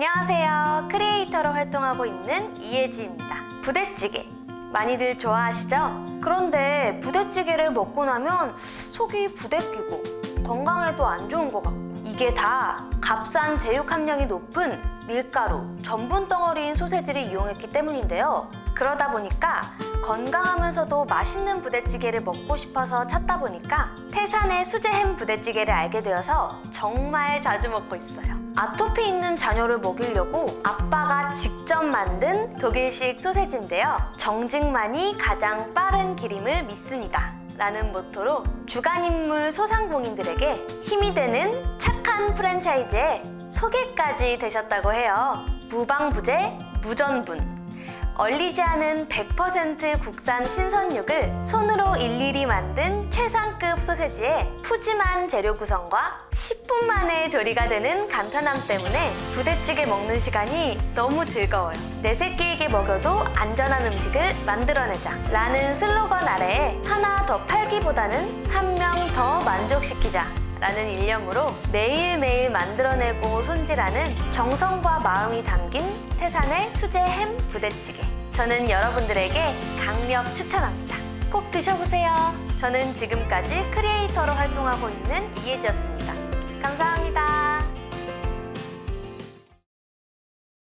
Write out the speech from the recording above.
안녕하세요. 크리에이터로 활동하고 있는 이혜지입니다. 부대찌개. 많이들 좋아하시죠? 그런데 부대찌개를 먹고 나면 속이 부대끼고 건강에도 안 좋은 것 같고 이게 다 값싼 제육 함량이 높은 밀가루, 전분 덩어리인 소세지를 이용했기 때문인데요. 그러다 보니까 건강하면서도 맛있는 부대찌개를 먹고 싶어서 찾다 보니까 태산의 수제햄 부대찌개를 알게 되어서 정말 자주 먹고 있어요. 아토피 있는 자녀를 먹이려고 아빠가 직접 만든 독일식 소세지인데요. 정직만이 가장 빠른 기림을 믿습니다. 라는 모토로 주간인물 소상공인들에게 힘이 되는 착한 프랜차이즈의 소개까지 되셨다고 해요. 무방부제, 무전분. 얼리지 않은 100% 국산 신선육을 손으로 일일이 만든 최상급 소세지에 푸짐한 재료 구성과 10분 만에 조리가 되는 간편함 때문에 부대찌개 먹는 시간이 너무 즐거워요. 내 새끼에게 먹여도 안전한 음식을 만들어내자 라는 슬로건 아래에 하나 더 팔기보다는 한 명 더 만족시키자 라는 일념으로 매일매일 만들어내고 손질하는 정성과 마음이 담긴 태산의 수제 햄 부대찌개. 저는 여러분들에게 강력 추천합니다. 꼭 드셔보세요. 저는 지금까지 크리에이터로 활동하고 있는 이혜지였습니다. 감사합니다.